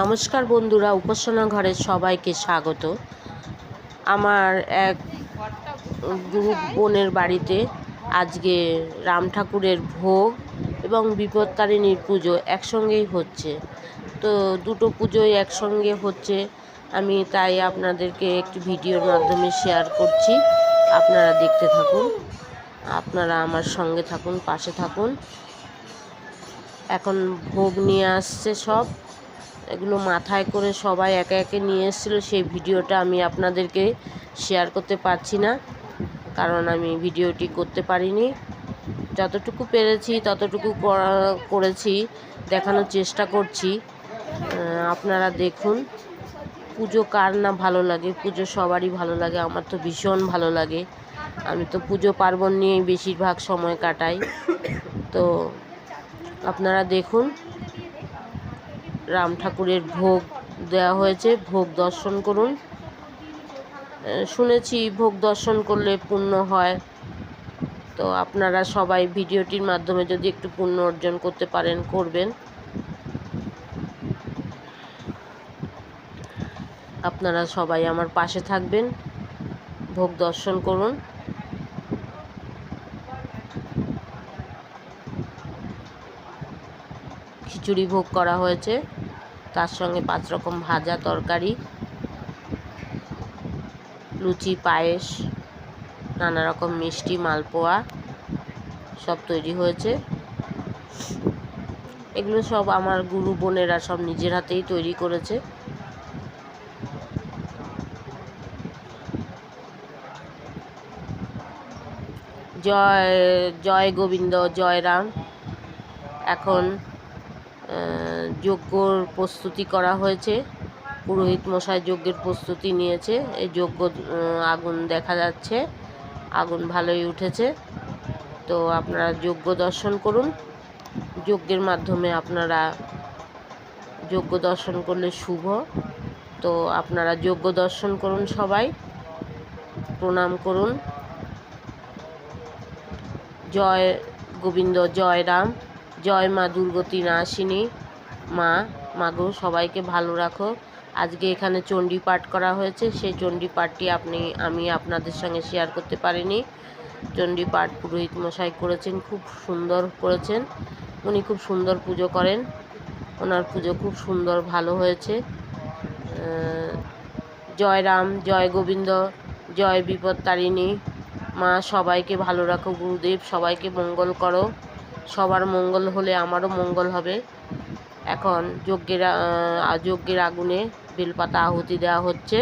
নমস্কার বন্ধুরা, উপাসনা ঘরের সবাইকে স্বাগত। আমার এক গ্রুপ বোনের বাড়িতে আজকে রাম ঠাকুরের ভোগ এবং বিপত্তারিণীর পুজো একসঙ্গেই হচ্ছে। তো দুটো পুজোই একসঙ্গে হচ্ছে। আমি তাই আপনাদেরকে একটি ভিডিওর মাধ্যমে শেয়ার করছি। আপনারা দেখতে থাকুন, আপনারা আমার সঙ্গে থাকুন, পাশে থাকুন। এখন ভোগ নিয়ে আসছে সব। এগুলো মাথায় করে সবাই একে একে নিয়ে এসেছিল। সেই ভিডিওটা আমি আপনাদেরকে শেয়ার করতে পারছি না, কারণ আমি ভিডিওটি করতে পারিনি। যতটুকু পেরেছি, ততটুকু করা- করেছি, দেখানোর চেষ্টা করছি। আপনারা দেখুন, পুজো কার না ভালো লাগে? পুজো সবারই ভালো লাগে, আমার তো ভীষণ ভালো লাগে। আমি তো পুজো পার্বণ নিয়েই বেশিরভাগ সময় কাটাই। তো আপনারা দেখুন রাম ঠাকুরের ভোগ দেওয়া হয়েছে, ভোগ দর্শন করুন। শুনেছি ভোগ দর্শন করলে পুণ্য হয়। তো আপনারা সবাই ভিডিওটির মাধ্যমে যদি একটু পুণ্য অর্জন করতে পারেন, করবেন। আপনারা সবাই আমার পাশে থাকবেন, ভোগ দর্শন করুন। খিচুড়ি ভোগ করা হয়েছে। তার সঙ্গে পাঁচ রকম ভাজা তরকারি, লুচি, পায়েস, নানা রকম মিষ্টি, মালপোয়া সব তৈরি হয়েছে। এগুলো সব আমার গুরু বোনেরা সব নিজের হাতেই তৈরি করেছে। জয় জয় গোবিন্দ, জয় রাম। এখন যজ্ঞর প্রস্তুতি করা হয়েছে। পুরোহিত মশাই যজ্ঞের প্রস্তুতি নিয়েছে। এই যজ্ঞ আগুন দেখা যাচ্ছে। আগুন ভালোই উঠেছে। তো আপনারা যজ্ঞ দর্শন করুন। যজ্ঞের মাধ্যমে আপনারা যজ্ঞ দর্শন করলে শুভ। তো আপনারা যজ্ঞ দর্শন করুন সবাই। প্রণাম করুন। জয় গোবিন্দ, জয় রাম। জয় মা দুর্গতি নাশিনী। মা মাগো সবাইকে ভালো রাখো। আজকে এখানে চণ্ডী পাঠ করা হয়েছে। সেই চণ্ডী পাঠটি আপনি, আমি আপনাদের সঙ্গে শেয়ার করতে পারিনি। চণ্ডী পাঠ পুরোহিত মশাই করেছেন, খুব সুন্দর করেছেন। উনি খুব সুন্দর পুজো করেন। ওনার পুজো খুব সুন্দর, ভালো হয়েছে। জয় রাম, জয় গোবিন্দ, জয় বিপত্তারিণী মা, সবাইকে ভালো রাখো, গুরুদেব, সবাইকে মঙ্গল করো। সবার মঙ্গল হলে আমারও মঙ্গল হবে। এখন যজ্ঞের যজ্ঞের আগুনে বেলপাতা আহুতি দেওয়া হচ্ছে।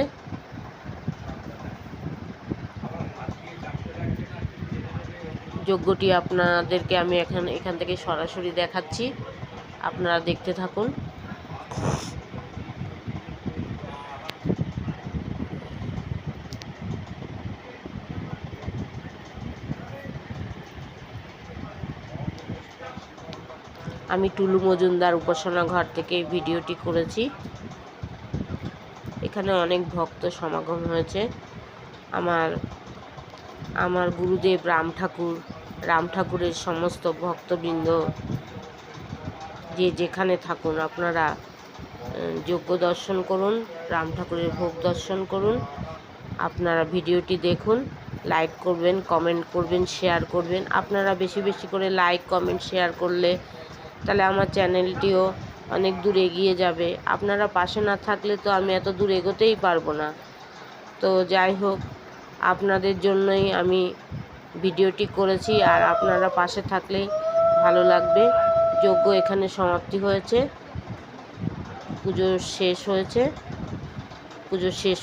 যজ্ঞটি আপনাদেরকে আমি এখান এখান থেকে সরাসরি দেখাচ্ছি। আপনারা দেখতে থাকুন। আমি টুলু মজুমদার উপাসনা ঘর থেকে ভিডিওটি করেছি। এখানে অনেক ভক্ত সমাগম হয়েছে। আমার আমার গুরুদেব রাম ঠাকুর, রাম ঠাকুরের সমস্ত ভক্তবৃন্দ যে যেখানে থাকুন আপনারা যজ্ঞ দর্শন করুন, রাম ঠাকুরের ভোগ দর্শন করুন, আপনারা ভিডিওটি দেখুন, লাইক করবেন, কমেন্ট করবেন, শেয়ার করবেন। আপনারা বেশি বেশি করে লাইক, কমেন্ট, শেয়ার করলে তাহলে আমার চ্যানেলটিও অনেক দূর এগিয়ে যাবে। আপনারা পাশে না থাকলে তো আমি এত দূর এগোতেই পারব না। তো যাই হোক, আপনাদের জন্যই আমি ভিডিওটি করেছি আর আপনারা পাশে থাকলেই ভালো লাগবে। যজ্ঞ এখানে সমাপ্তি হয়েছে। পুজো শেষ হয়েছে। পুজো শেষ